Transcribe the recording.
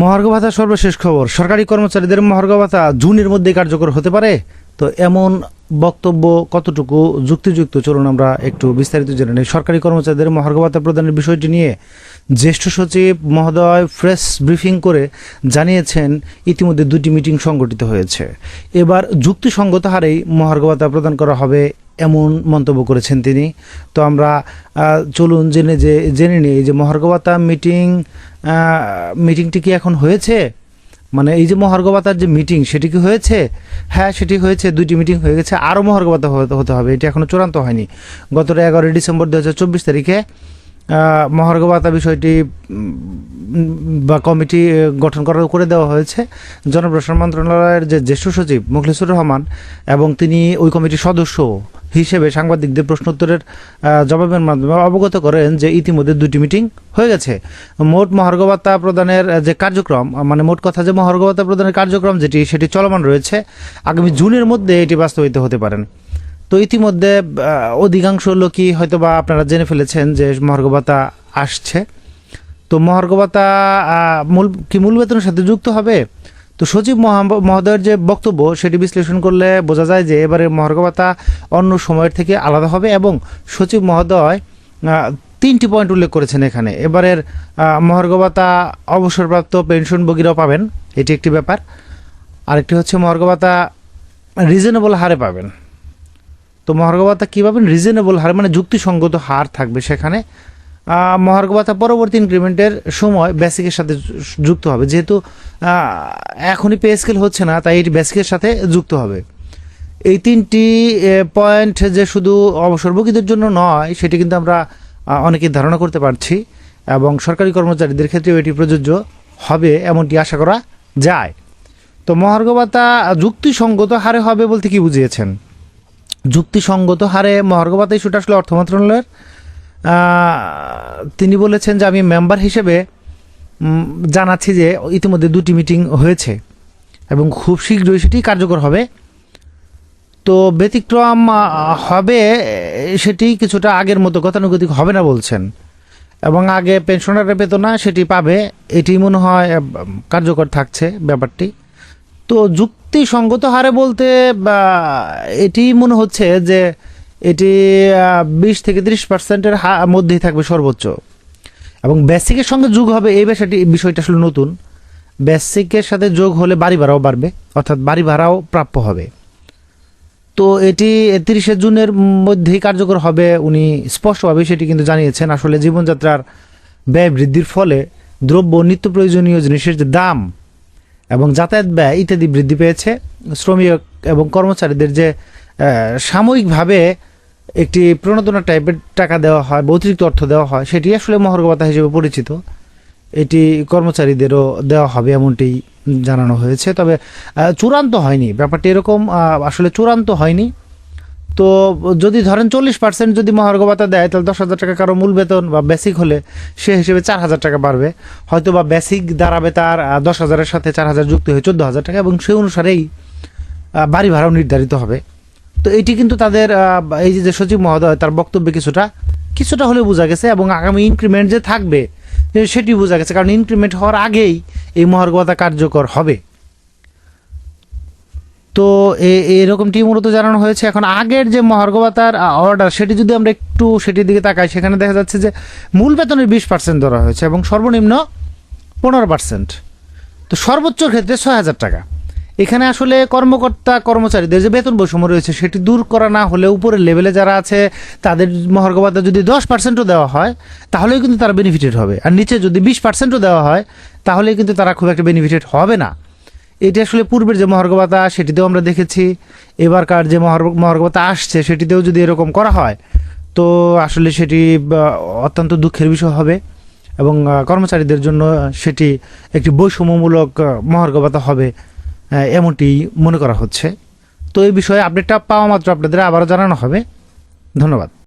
মহার্ঘ ভাতা সর্বশেষ খবর। সরকারি কর্মচারীদের মহার্ঘ ভাতা জুনের মধ্যে কার্যকর হতে পারে। তো এমন বক্তব্য কতটুকু যুক্তিযুক্ত, চলুন আমরা একটু বিস্তারিত জেনে নিই। সরকারি কর্মচারীদের মহার্ঘ ভাতা প্রদানের বিষয়টি নিয়ে জ্যেষ্ঠ সচিব মহোদয় প্রেস ব্রিফিং করে জানিয়েছেন, ইতিমধ্যে দুটি মিটিং সংগঠিত হয়েছে। এবার যুক্তিসঙ্গত হারেই মহার্ঘ ভাতা প্রদান করা হবে এমন মন্তব্য করেছেন তিনি। তো আমরা চলুন জেনে যে, জেনে নিই যে মহার্ঘ ভাতা মিটিং মিটিংটি কি এখন হয়েছে? মানে এই যে মহার্গবাতার যে মিটিং সেটি কি হয়েছে? হ্যাঁ সেটি হয়েছে। দুইটি মিটিং হয়ে গেছে। আরও মহার্গবাতা হতে- হবে। এটি এখনও চূড়ান্ত হয়নি। গত এগারোই ডিসেম্বর দু হাজার চব্বিশ তারিখে মহার্গবাতা বিষয়টি বা কমিটি গঠন করা করে দেওয়া হয়েছে। জনপ্রশাসন মন্ত্রণালয়ের যে জ্যেষ্ঠ সচিব মুখলিসুর রহমান এবং তিনি ওই কমিটির সদস্য হিসেবে সাংবাদিকদের প্রশ্নোত্তরের জবাবের মাধ্যমে অবগত করেন যে ইতিমধ্যে দুটি মিটিং হয়ে গেছে। মোট মহার্ঘ ভাতা প্রদানের যে কার্যক্রম মানে মোট কথা যে মহার্ঘ ভাতা প্রদানের কার্যক্রম যেটি, সেটি চলমান রয়েছে। আগামী জুনের মধ্যে এটি বাস্তবায়িত হতে পারেন তো ইতিমধ্যে অধিকাংশ লোকই হয়তো বা আপনারা জেনে ফেলেছেন যে মহার্ঘ ভাতা আসছে। তো মহার্ঘ ভাতা মূল, কি মূল বেতনের সাথে যুক্ত হবে? তো সচিব মহা- মহোদয়ের যে বক্তব্য, সেটি বিশ্লেষণ করলে বোঝা যায় যে এবারে মহার্ঘ ভাতা অন্য সময়ের থেকে আলাদা হবে এবং সচিব মহোদয় তিনটি পয়েন্ট উল্লেখ করেছেন এখানে। এবারের মহার্ঘ ভাতা অবসরপ্রাপ্ত পেনশনভোগীরাও পাবেন, এটি একটি ব্যাপার। আরেকটি হচ্ছে মহার্ঘ ভাতা রিজনেবল হারে পাবেন। তো মহার্ঘ ভাতা কী পাবেন? রিজনেবল হার মানে যুক্তিসঙ্গত হার থাকবে সেখানে। মহার্ঘ ভাতা পরবর্তী ইনক্রিমেন্টের সময় বেসিকের সাথে যুক্ত হবে। যেহেতু এখনই পে স্কেল হচ্ছে না তাই এটি বেসিকের সাথে যুক্ত হবে। এই তিনটি পয়েন্ট যে শুধু অবসরভোগীদের জন্য নয় সেটি কিন্তু আমরা আহ, অনেকেই ধারণা করতে পারছি এবং সরকারি কর্মচারীদের ক্ষেত্রেও এটি প্রযোজ্য হবে এমনটি আশা করা যায়। তো মহার্ঘ ভাতা যুক্তিসঙ্গত হারে হবে বলতে কি বুঝিয়েছেন? যুক্তিসঙ্গত হারে মহার্ঘ ভাতা ইস্যুটা আসলে অর্থ মন্ত্রণালয়ের তিনি বলেছেন যে আমি মেম্বার হিসেবে জানাচ্ছি যে ইতিমধ্যে দুটি মিটিং হয়েছে এবং খুব শীঘ্রই সেটি কার্যকর হবে। তো ব্যতিক্রম হবে, সেটি কিছুটা আগের মতো গতানুগতিক হবে না বলছেন। এবং আগে পেনশনারের বেতনা সেটি পাবে, এটি মনে হয় কার্যকর থাকছে ব্যাপারটি। তো যুক্তিসঙ্গত হারে বলতে এটি মনে হচ্ছে যে এটি বিশ থেকে ত্রিশ পার্সেন্টের মধ্যেই থাকবে সর্বোচ্চ। এবং বেসিকের সঙ্গে যোগ হবে, এই বিষয়টি, বিষয়টা আসলে নতুন। বেসিকের সাথে যোগ হলে বাড়ি ভাড়াও বাড়বে, অর্থাৎ বাড়ি ভাড়াও প্রাপ্য হবে। তো এটি তিরিশে জুনের মধ্যেই কার্যকর হবে, উনি স্পষ্টভাবে সেটি কিন্তু জানিয়েছেন। আসলে জীবনযাত্রার ব্যয় বৃদ্ধির ফলে দ্রব্য নিত্য প্রয়োজনীয় জিনিসের যে দাম এবং যাতায়াত ব্যয় ইত্যাদি বৃদ্ধি পেয়েছে। শ্রমিক এবং কর্মচারীদের যে সাময়িকভাবে একটি প্রণোদনা টাইপের টাকা দেওয়া হয় বা অতিরিক্ত অর্থ দেওয়া হয়, সেটি আসলে মহার্ঘ হিসেবে পরিচিত। এটি কর্মচারীদেরও দেওয়া হবে এমনটি জানানো হয়েছে। তবে চূড়ান্ত হয়নি। ব্যাপারটি এরকম আসলে চূড়ান্ত হয়নি। তো যদি ধরেন চল্লিশ পার্সেন্ট যদি মহার্ঘ ভাতা দেয়, তাহলে দশ হাজার টাকা কারও মূল বেতন বা বেসিক হলে সে হিসেবে চার হাজার টাকা বাড়বে। হয়তো বা বেসিক দাঁড়াবে তার দশ হাজারের সাথে চার হাজার যুক্ত হয়ে চোদ্দ হাজার টাকা এবং সেই অনুসারেই বাড়ি ভাড়াও নির্ধারিত হবে। তো এটি কিন্তু তাদের এই যে- সচিব মহোদয়, তার বক্তব্যে কিছুটা কিছুটা হলে বোঝা গেছে এবং আগামী ইনক্রিমেন্ট যে থাকবে সেটি বোঝা গেছে, কারণ ইনক্রিমেন্ট হওয়ার আগেই এই মহার্ঘ ভাতা কার্যকর হবে। তো এরকমটি মূলত জানানো হয়েছে। এখন আগের যে মহার্ঘভাতার অর্ডার সেটি যদি আমরা একটু সেটির দিকে তাকাই, সেখানে দেখা যাচ্ছে যে মূল বেতনের বিশ পার্সেন্ট ধরা হয়েছে এবং সর্বনিম্ন পনেরো পার্সেন্ট তো সর্বোচ্চ ক্ষেত্রে ছয় হাজার টাকা। এখানে আসলে কর্মকর্তা, কর্মচারীদের যে বেতন বৈষম্য রয়েছে, সেটি দূর করা না হলে উপরের লেভেলে যারা আছে, তাদের মহার্ঘ ভাতা যদি দশ পার্সেন্টও দেওয়া হয়, তাহলেও কিন্তু তারা বেনিফিটেড হবে। আর নিচে যদি বিশ পার্সেন্টও দেওয়া হয় তাহলে কিন্তু তারা খুব একটা বেনিফিটেড হবে না। এটি আসলে পূর্বের যে মহার্ঘ ভাতা সেটিতেও আমরা দেখেছি। এবারকার যে ভাতা আসছে, সেটিতেও যদি এরকম করা হয়, তো আসলে সেটি অত্যন্ত দুঃখের বিষয় হবে এবং কর্মচারীদের জন্য সেটি একটি বৈষম্যমূলক ভাতা হবে। এমনটি মনে করা হচ্ছে। তো এই বিষয়ে আপডেটটা পাওয়া মাত্র আপনাদের আবারও জানানো হবে। ধন্যবাদ।